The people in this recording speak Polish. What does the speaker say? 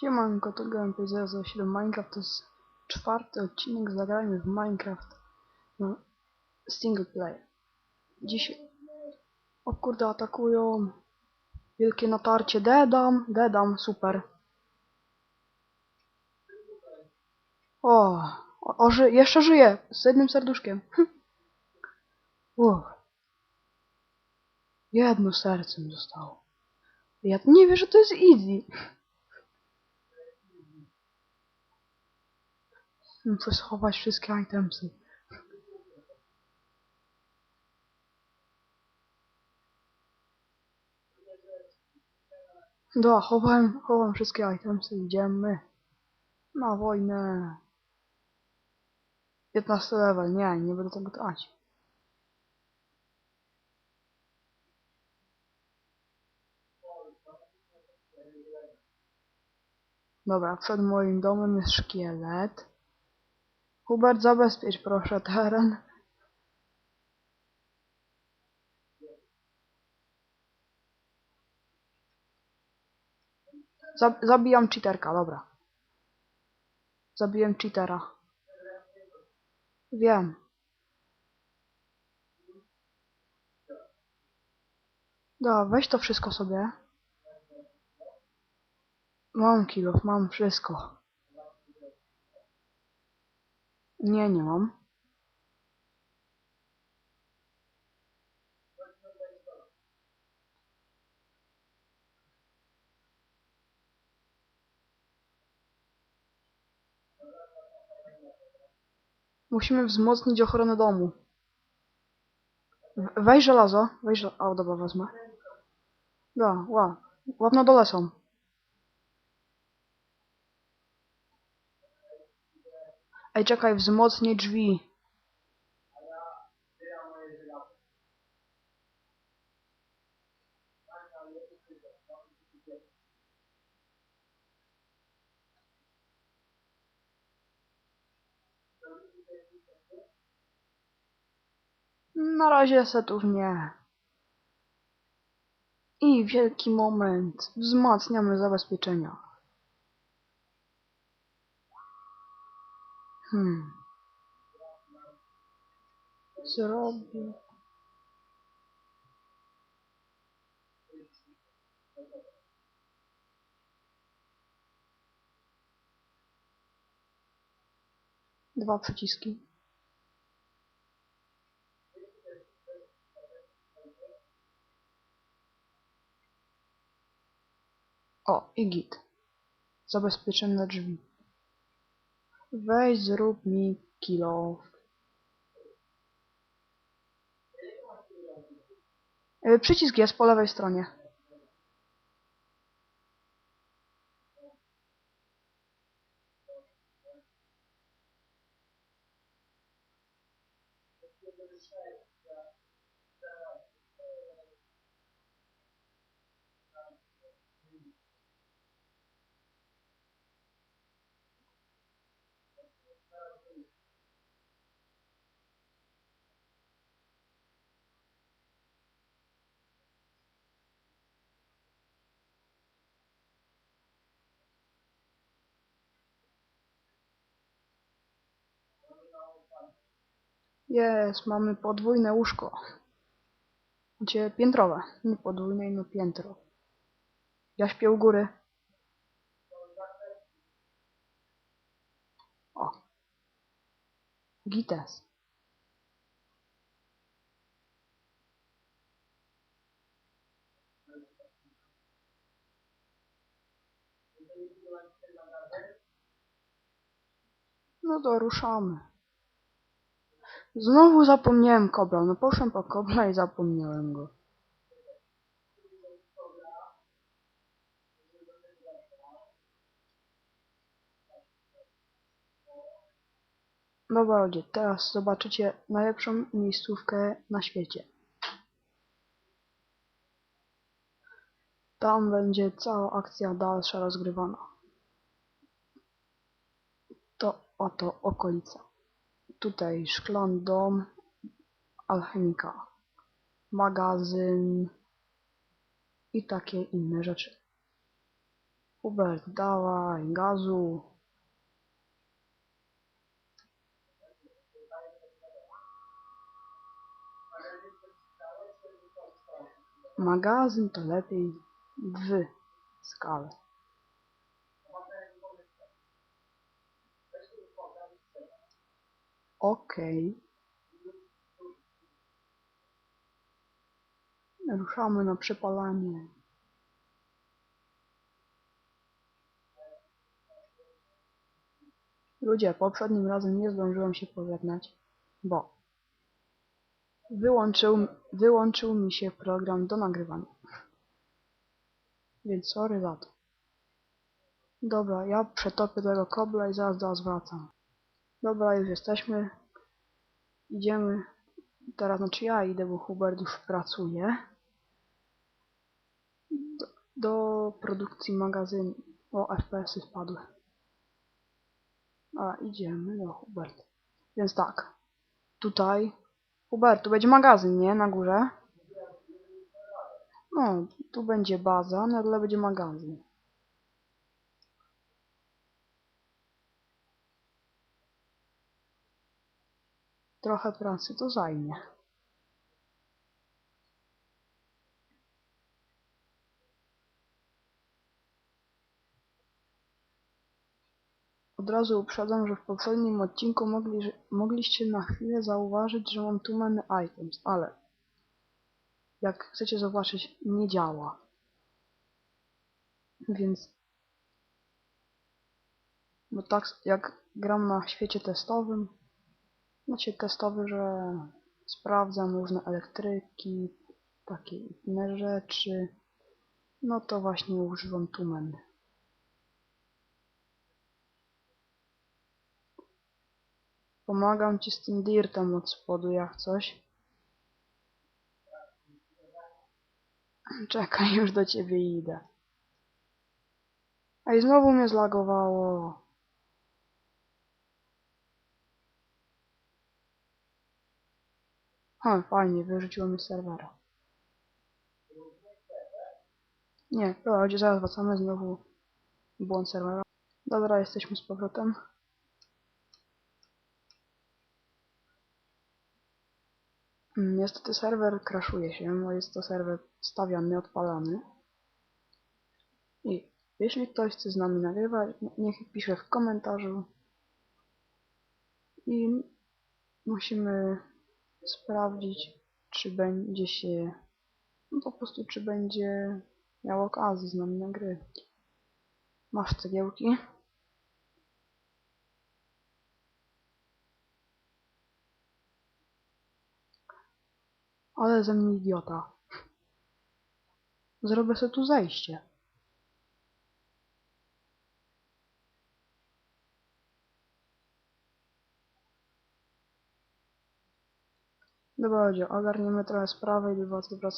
Siemanko, to GMP007 Minecraft, to jest czwarty odcinek zagrania w Minecraft no, single player. Dziś... O kurde, atakują. Wielkie natarcie, dedam, dedam, super. O, o, o ży jeszcze żyje, z jednym serduszkiem. Uff. Jedno serce mi zostało. Ja nie wiem, że to jest easy. Muszę schować wszystkie itemsy. Da, chowałem, chowam wszystkie itemsy, idziemy. Na wojnę. 15 level, nie, nie będę tego trać. Dobra, przed moim domem jest szkielet. Hubert, zabezpiecz proszę teren. Zab zabijam cheaterka, dobra. Zabiłem cheatera. Wiem. Da, weź to wszystko sobie. Mam kilof, mam wszystko. Nie, nie mam. Musimy wzmocnić ochronę domu. Weź żelazo. Weź żelazo. O, dobra, wezmę. Da, ła. Łap na dole są. Ej, czekaj, wzmocnię drzwi. Na razie setów nie. I wielki moment. Wzmacniamy zabezpieczenia. Hmm. Zrobię. Dwa przyciski. O, i git. Zabezpieczone drzwi. Weź zrób mi kilo. Y, Przycisk jest po lewej stronie. Jest, mamy podwójne łóżko. Gdzie piętrowe. Nie podwójne, no piętro. Ja śpię u góry. O. Gites. No to ruszamy. Znowu zapomniałem kobla. No poszłem po kobla i zapomniałem go. Dobra ludzie, teraz zobaczycie najlepszą miejscówkę na świecie. Tam będzie cała akcja dalsza rozgrywana. To oto okolica. Tutaj szklany dom alchemika, magazyn i takie inne rzeczy. Hubert, dawaj, gazu. Magazyn to lepiej w skalę. Okej. Ruszamy na przepalanie. Ludzie, poprzednim razem nie zdążyłem się pożegnać, bo wyłączył, wyłączył mi się program do nagrywania. Więc sorry za to. Dobra, ja przetopię tego kobla i zaraz do wracam. Dobra, już jesteśmy. Idziemy. Teraz, znaczy ja idę, bo Hubert już pracuje. Do, do produkcji magazynu. O, FPS-y spadły. A, idziemy do Hubert. Więc tak. Tutaj. Hubert, tu będzie magazyn, nie? Na górze. No, tu będzie baza, na dole będzie magazyn. Trochę pracy to zajmie. Od razu uprzedzam, że w poprzednim odcinku mogli, mogliście na chwilę zauważyć, że mam tu many items, ale jak chcecie zobaczyć, nie działa. Więc bo tak jak gram na świecie testowym, znaczy testowy, że sprawdzam różne elektryki, takie inne rzeczy, no to właśnie używam tu menu. Pomagam ci z tym dirtem od spodu jak coś. Czekaj, już do ciebie idę. Ej, znowu mnie zlagowało. Ha, fajnie, wyrzuciło z serwera. Nie, dobra, zaraz wracamy znowu. Błąd serwera. Dobra, jesteśmy z powrotem. Mm, Niestety serwer crashuje się, bo jest to serwer stawiany, odpalany. I jeśli ktoś chce z nami nagrywać, niech pisze w komentarzu. I musimy sprawdzić, czy będzie się, no po prostu, czy będzie miał okazję z nami nagrywać. Masz cegiełki? Ale ze mnie idiota. Zrobię sobie tu zejście. Dobra, ogarniemy trochę sprawę i do was wracamy.